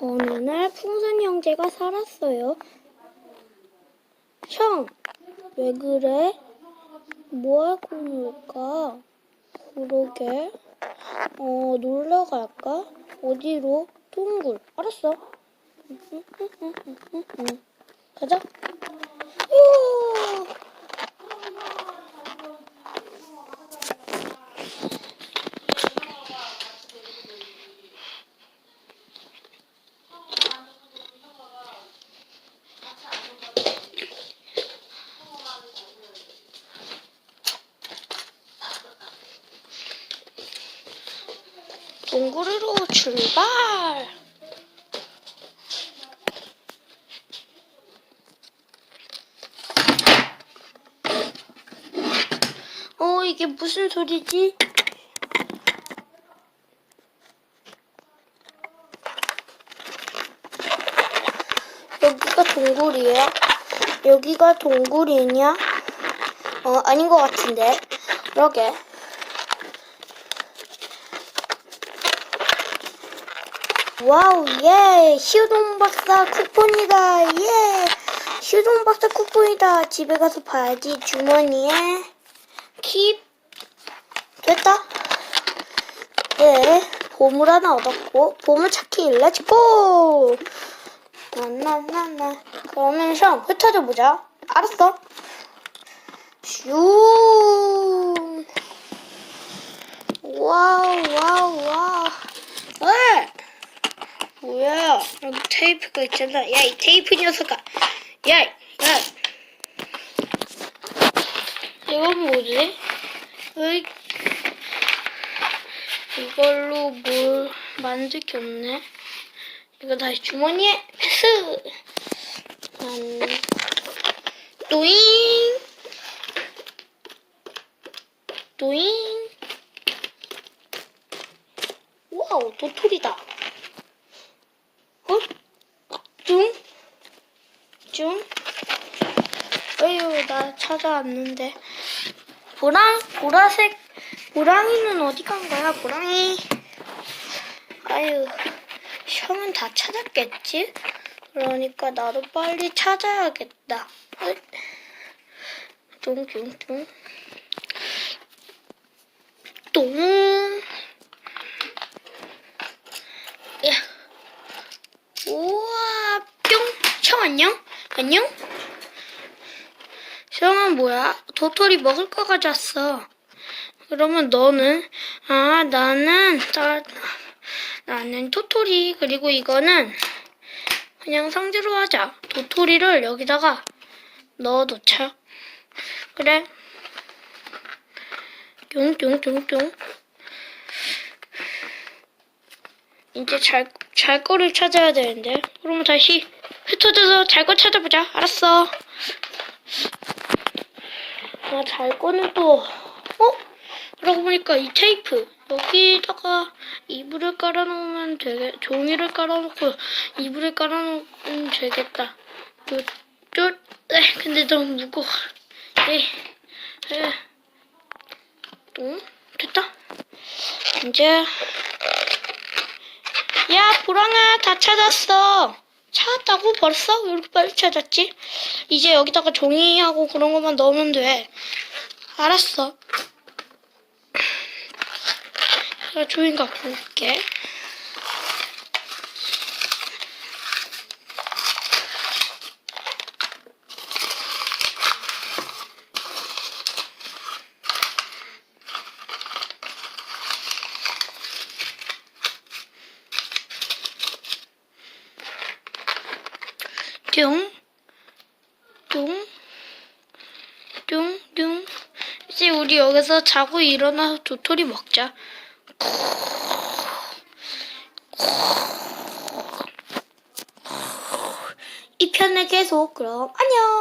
어느 날 풍선 형제가 살았어요. 형, 왜 그래? 뭐 하고 놀까? 그러게. 어, 놀러 갈까? 어디로? 동굴. 알았어. 가자. 유! 동굴으로 출발! 어, 이게 무슨 소리지? 여기가 동굴이야? 여기가 동굴이냐? 어, 아닌 것 같은데. 그러게. 와우, 예! 시우동 박사 쿠폰이다, 예! 시우동 박사 쿠폰이다. 집에 가서 봐야지. 주머니에 킵. 됐다. 예, 보물 하나 얻었고, 보물 찾기 렛츠고! 나나나나. 그러면 형, 흩어져 보자. 알았어. 슝! 와우, 와우, 와우. 여기 테이프가 있잖아. 야, 이 테이프 녀석아. 야, 야. 이건 뭐지? 으이. 이걸로 뭘 만들 게 없네. 이거 다시 주머니에 패스. 난 또잉. 또잉. 와우, 도토리다. 어? 뚱? 뚱? 어휴, 나 찾아왔는데. 보랑, 보라색, 보랑이는 어디 간 거야, 보랑이? 아유, 형은 다 찾았겠지? 그러니까 나도 빨리 찾아야겠다. 뚱뚱뚱. 뚱. 야. 우와, 뿅. 형 안녕? 형은 뭐야? 도토리 먹을 거 가져왔어. 그러면 너는? 아, 나는, 나, 나는 토토리. 그리고 이거는 그냥 상자로 하자. 도토리를 여기다가 넣어놓자. 그래. 뿅뿅뿅뿅. 이제 잘, 잘 거를 찾아야 되는데. 그러면 다시 흩어져서 잘 거 찾아보자. 알았어. 아, 잘 거는 또, 어? 그러고 보니까 이 테이프. 여기다가 이불을 깔아놓으면 되게, 종이를 깔아놓고 이불을 깔아놓으면 되겠다. 요, 요, 에, 근데 너무 무거워. 에, 에. 또, 됐다. 이제, 야, 보랑아, 다 찾았어. 찾았다고? 벌써? 왜 이렇게 빨리 찾았지? 이제 여기다가 종이하고 그런 것만 넣으면 돼. 알았어. 내가 종이 갖고 올게. 뿅, 뚱, 뚱, 뚱. 이제 우리 여기서 자고 일어나서 도토리 먹자. 이 편을 계속 그럼 안녕.